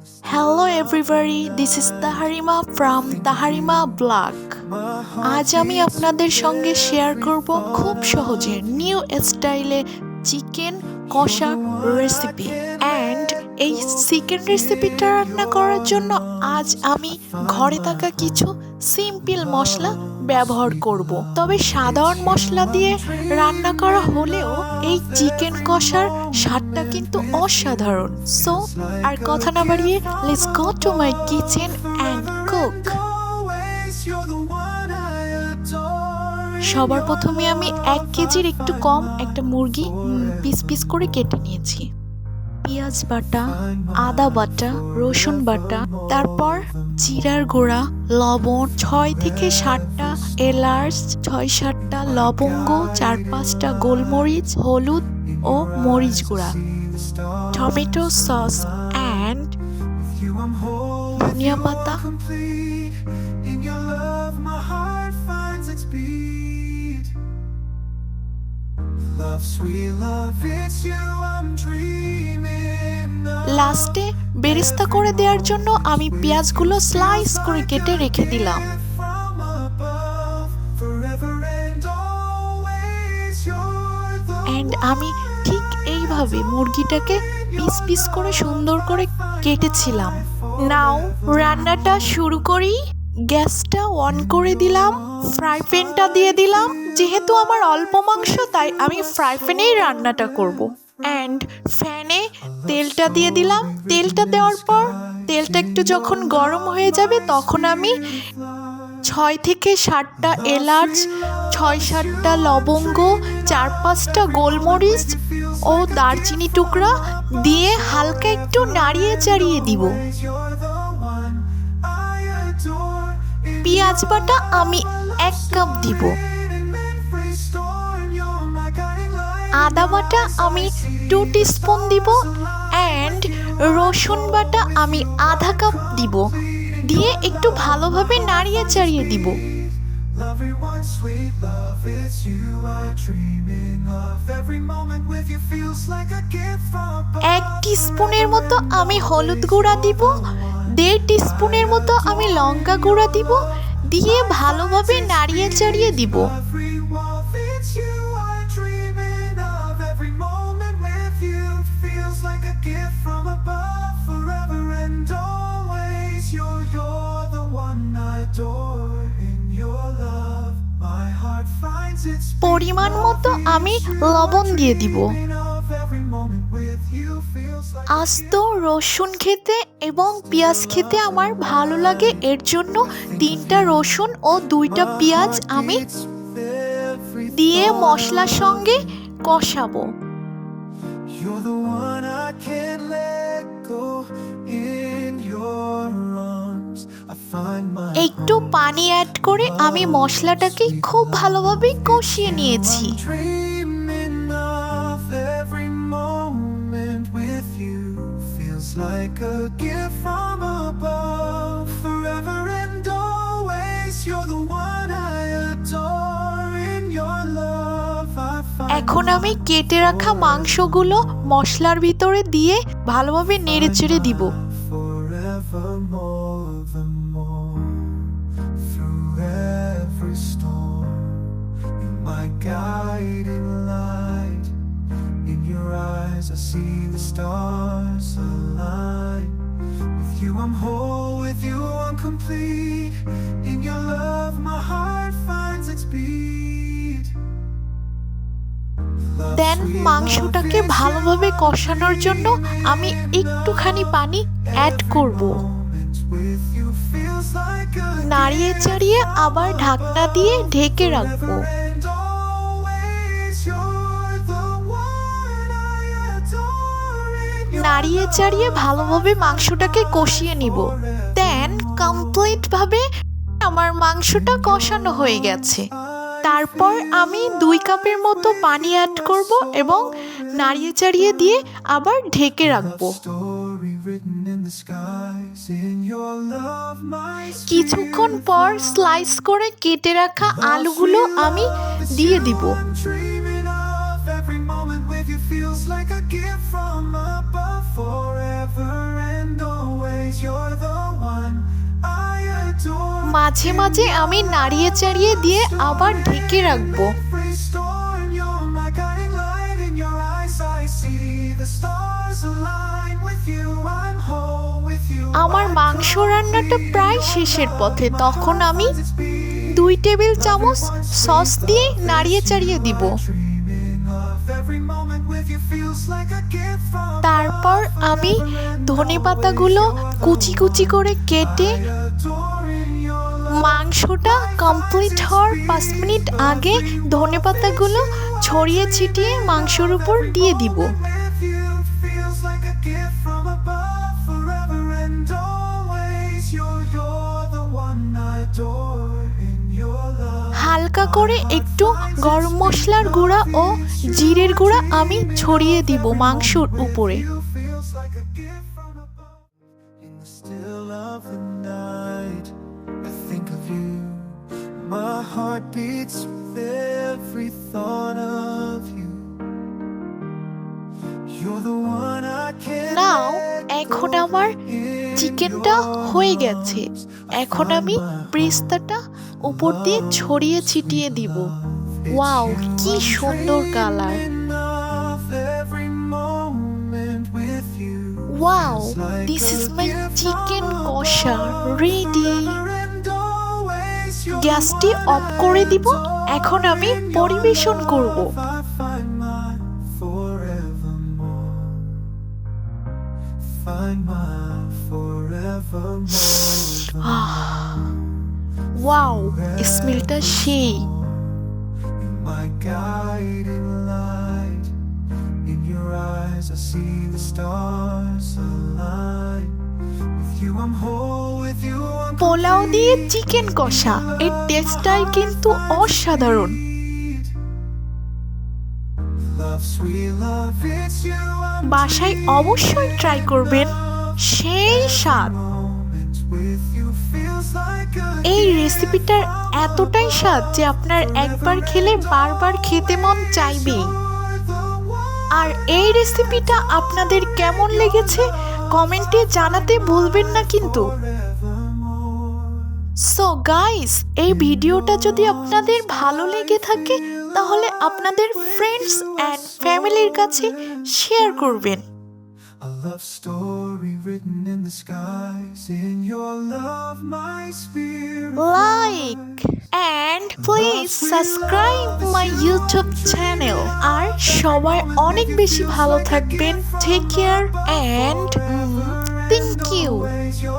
Hello everybody, this is Taharima from Taharima Blog. আজ আমি আপনাদের সঙ্গে শেয়ার করব খুব সহজে নিউ স্টাইলে চিকেন কষা রেসিপি অ্যান্ড এই চিকেন রেসিপিটা রান্না করার জন্য আজ আমি ঘরে থাকা কিছু সিম্পল মশলা ব্যবহার করব। তবে সাধারণ মশলা দিয়ে রান্না করা হলেও এই চিকেন কষার স্বাদটা কিন্তু অসাধারণ। সো আর কথা না বাড়িয়ে let's go to my kitchen and cook সবার প্রথমে আমি এক কেজির একটু কম একটা মুরগি পিস পিস করে কেটে নিয়েছি। পেঁয়াজ বাটা আদা বাটা রসুন বাটা তারপর জিরার গুঁড়া লবণ ছয় থেকে সাতটা এলাচ ছয় সাতটা লবঙ্গ চার পাঁচটা গোলমরিচ হলুদ ও মরিচ গুঁড়া টমেটো সস অ্যান্ড ধনিয়া পাতা love, sweet love, it's you I'm dreaming. লাস্টে বেরেস্তা করে দেওয়ার জন্য আমি পেঁয়াজগুলো স্লাইস করে কেটে রেখে দিলাম। অ্যান্ড আমি ঠিক এইভাবে মুরগিটাকে পিস পিস করে সুন্দর করে কেটেছিলাম। নাও রান্নাটা শুরু করি। গ্যাসটা অন করে দিলাম। ফ্রাই প্যানটা দিয়ে দিলাম। যেহেতু আমার অল্প মাংস, তাই আমি ফ্রাই প্যানেই রান্নাটা করব। অ্যান্ড ফ্যানে তেলটা দিয়ে দিলাম। তেলটা দেওয়ার পর, তেলটা একটু যখন গরম হয়ে যাবে, তখন আমি ছয় থেকে সাতটা এলাচ, ছয় সাতটা লবঙ্গ, চার পাঁচটা গোলমরিচ ও দারচিনি টুকরা দিয়ে হালকা একটু নাড়িয়ে চাড়িয়ে দিব। পেঁয়াজ বাটা আমি এক কাপ দিব। আদা বাটা আমি টু স্পুন দিব অ্যান্ড রসুন বাটা আমি আধা কাপ দিব। দিয়ে একটু ভালোভাবে নাড়িয়ে চাড়িয়ে দিব। Everyone, sweet love, it's you I'm dreaming of. Every moment with you feels like a gift from above. এক স্পুনের মতো আমি হলুদ গুঁড়া দিব। দেড় স্পুনের মতো আমি লঙ্কা গুঁড়া দিব। দিয়ে ভালোভাবে নাড়িয়ে চাড়িয়ে দিব। পরিমাণ মতো আমি লবণ দিয়ে দিব। আস্ত রসুন খেতে এবং পেঁয়াজ খেতে আমার ভালো লাগে। এর জন্য তিনটা রসুন ও দুইটা পেঁয়াজ আমি দিয়ে মশলার সঙ্গে কষাবো। You're the one I can't let একটু পানি অ্যাড করে আমি মশলাটাকে খুব ভালোভাবে কষিয়ে নিয়েছি। এখন আমি কেটে রাখা মাংসগুলো মশলার ভিতরে দিয়ে ভালোভাবে নেড়েচেড়ে দিব। My guiding light. In your eyes, I see the stars align. With you, I'm whole. With you, I'm complete. In your love, my heart finds its beat. দেন মাংসটাকে ভালোভাবে কষানোর জন্য আমি একটুখানি পানি অ্যাড করব নাড়িয়ে চাড়িয়ে আবার ঢাকনা দিয়ে ঢেকে রাখব নাড়িয়ে চাড়িয়ে ভালোভাবে মাংসটাকে কষিয়ে নিব। দেন কমপ্লিটভাবে আমার মাংসটা কষানো হয়ে গেছে। তারপর আমি দুই কাপের মতো পানি অ্যাড করব এবং নাড়িয়ে চাড়িয়ে দিয়ে আবার ঢেকে রাখব। কিছুক্ষণ পর স্লাইস করে কেটে রাখা আলুগুলো আমি দিয়ে দিব। মাঝে মাঝে আমি নাড়িয়ে চাড়িয়ে দিয়ে আবার ঢেকে রাখব। আমার মাংস রান্নাটা প্রায় শেষের পথে। তখন আমি দুই টেবিল চামচ সস দিয়ে নাড়িয়ে চাড়িয়ে দিব। তারপর আমি ধনে পাতাগুলো কুচি কুচি করে কেটে. মাংসটা কমপ্লিট হওয়ার পাঁচ মিনিট আগে ধনে পাতাগুলো ছড়িয়ে ছিটিয়ে মাংসর উপর দিয়ে দিব হালকা করে একটু গরম মশলার গুঁড়া ও জিরের গুঁড়া আমি ছড়িয়ে দিব মাংসর উপরে। এখন আমার চিকেনটা হয়ে গেছে। এখন আমি পেস্তাটা উপর দিয়ে ছড়িয়ে ছিটিয়ে দিব। ওয়াও, কি সুন্দর colour. Wow this is my chicken কষা। রেডি গ্যাসটি অফ করে দিব। এখন আমি পরিবেশন করব। ওয়াও ইসমিলটা সেই পোলাও দিয়ে চিকেন কষা এর টেস্টটাই কিন্তু অসাধারণ। বাসায় অবশ্যই ট্রাই করবেন। সেই স্বাদ। এই রেসিপিটার এতটাই স্বাদ যে আপনার একবার খেলে বারবার খেতে মন চাইবেই আর এই রেসিপিটা আপনাদের কেমন লেগেছে, কমেন্টে জানাতে ভুলবেন না কিন্তু। সো গাইস এই ভিডিওটা যদি আপনাদের ভালো লেগে থাকে, তাহলে আপনাদের ফ্রেন্ডস অ্যান্ড ফ্যামিলির কাছে শেয়ার করবেন। story written in the skies. In your love, my spirit. Like and please subscribe my YouTube channel আর সবাই অনেক বেশি ভালো থাকবেন take care and thank you Always, you're the